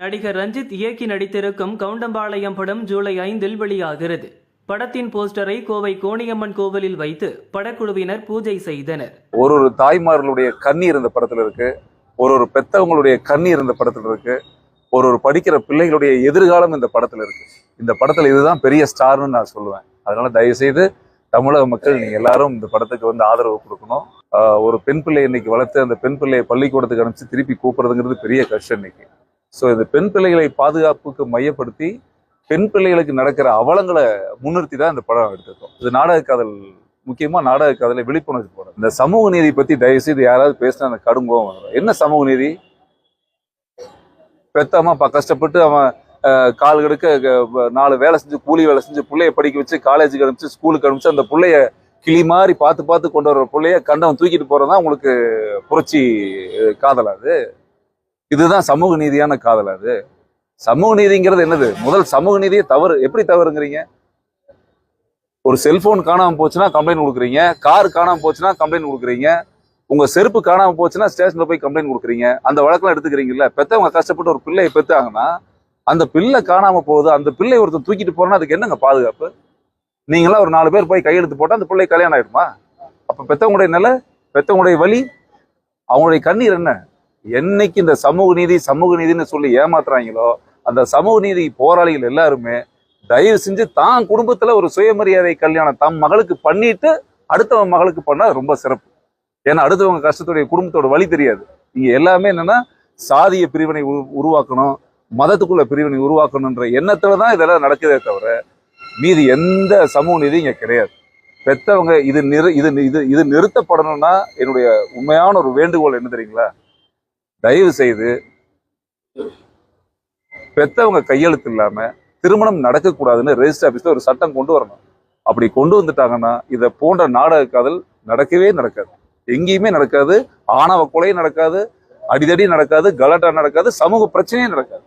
நடிகர் ரஞ்சித் இயக்கி நடித்திருக்கும் கவுண்டம்பாளையம் படம் ஜூலை ஐந்தில் வெளியாகிறது. படத்தின் போஸ்டரை கோவை கோணியம்மன் கோவிலில் வைத்து படக்குழுவினர் பூஜை செய்தனர். ஒரு ஒரு தாய்மார்களுடைய கண்ணீர் இந்த படத்தில் இருக்கு. ஒரு ஒரு பெத்தவங்களுடைய கண்ணீர் இந்த படத்தில் இருக்கு. ஒரு ஒரு படிக்கிற பிள்ளைகளுடைய எதிர்காலம் இந்த படத்தில் இருக்கு. இந்த படத்தில் இதுதான் பெரிய ஸ்டார்னு நான் சொல்லுவேன். அதனால தயவு செய்து தமிழக மக்கள் நீங்க எல்லாரும் இந்த படத்துக்கு வந்து ஆதரவு கொடுக்கணும். ஒரு பெண் பிள்ளை இன்னைக்கு வளர்த்து அந்த பெண் பிள்ளையை பள்ளிக்கூடத்துக்கு அனுப்பிச்சு திருப்பி கூப்பிடுறதுங்கிறது பெரிய கஷ்டம் இன்னைக்கு. ஸோ இந்த பெண் பிள்ளைகளை பாதுகாப்புக்கு மையப்படுத்தி பெண் பிள்ளைகளுக்கு நடக்கிற அவலங்களை முன்னிறுத்தி தான் இந்த படம் எடுத்திருக்கோம். இது நாடக காதல் முக்கியமா நாடக காதலை விழிப்புணர்வு போடும் இந்த சமூக நீதி பத்தி தயவு செய்து யாராவது பேசினா அந்த கடும் கோபம் என்ன சமூக நீதி? பெத்தம்மா அப்பா கஷ்டப்பட்டு அவன் அஹ், கால் கெடுக்க நாலு வேலை செஞ்சு கூலி வேலை செஞ்சு பிள்ளைய படிக்க வச்சு காலேஜுக்கு அனுப்பிச்சு ஸ்கூலுக்கு அனுப்பிச்சு அந்த பிள்ளைய கிளி மாதிரி பார்த்து பார்த்து கொண்டு வர பிள்ளைய கண்டவன் தூக்கிட்டு போகிறதான் உங்களுக்கு புரட்சி காதல் அது? இதுதான் சமூக நீதியான காதல் அது. சமூக நீதிங்கிறது என்னது? முதல் சமூக நீதியை தவறு. எப்படி தவறுங்கிறீங்க? ஒரு செல்போன் காணாமல் போச்சுன்னா கம்ப்ளைண்ட் கொடுக்குறீங்க. கார் காணாமல் போச்சுன்னா கம்ப்ளைண்ட் கொடுக்குறீங்க. உங்க செருப்பு காணாமல் போச்சுன்னா ஸ்டேஷன்ல போய் கம்ப்ளைண்ட் கொடுக்குறீங்க. அந்த வழக்கெல்லாம் எடுத்துக்கிறீங்கல்ல? பெத்தவங்க கஷ்டப்பட்டு ஒரு பிள்ளையை பெத்தாங்கன்னா அந்த பிள்ளை காணாமல் போகுது அந்த பிள்ளை ஒருத்தர் தூக்கிட்டு போறோம்னா அதுக்கு என்னங்க பாதுகாப்பு? நீங்களாம் ஒரு நாலு பேர் போய் கையெழுத்து போட்டால் அந்த பிள்ளை கல்யாணம் ஆயிடுமா? அப்போ பெத்தவங்களுடைய நிலை பெத்தவங்களுடைய வழி அவங்களுடைய கண்ணீர் என்ன? என்னைக்கு இந்த சமூக நீதி சமூக நீதினு சொல்லி ஏமாத்துறாங்களோ அந்த சமூக நீதி போராளிகள் எல்லாருமே தயவு செஞ்சு தான் குடும்பத்துல ஒரு சுயமரியாதை கல்யாணம் தம் மகளுக்கு பண்ணிட்டு அடுத்தவங்க மகளுக்கு பண்ணா ரொம்ப சிறப்பு. ஏன்னா அடுத்தவங்க கஷ்டத்துடைய குடும்பத்தோட வழி தெரியாது. இங்க எல்லாமே என்னன்னா சாதிய பிரிவினை உரு- உருவாக்கணும் மதத்துக்குள்ள பிரிவினை உருவாக்கணுன்ற எண்ணத்துல தான் இதெல்லாம் நடக்குதே தவிர மீதி எந்த சமூக நீதி இங்க கிடையாது. பெத்தவங்க இது நிறு இது இது இது நிறுத்தப்படணும்னா என்னுடைய உண்மையான ஒரு வேண்டுகோள் என்ன தெரியுங்களா? தயவு செய்து பெத்தவங்க கையெழுத்து இல்லாம திருமணம் நடக்கக்கூடாதுன்னு ரெஜிஸ்டர் ஆபீஸ்ல ஒரு சட்டம் கொண்டு வரணும். அப்படி கொண்டு வந்துட்டாங்கன்னா இதை போன்ற நாடக காதல் நடக்கவே நடக்காது. எங்கேயுமே நடக்காது. ஆணவ கொலையும் நடக்காது. அடிதடி நடக்காது. கலாட்டா நடக்காது. சமூக பிரச்சனையும் நடக்காது.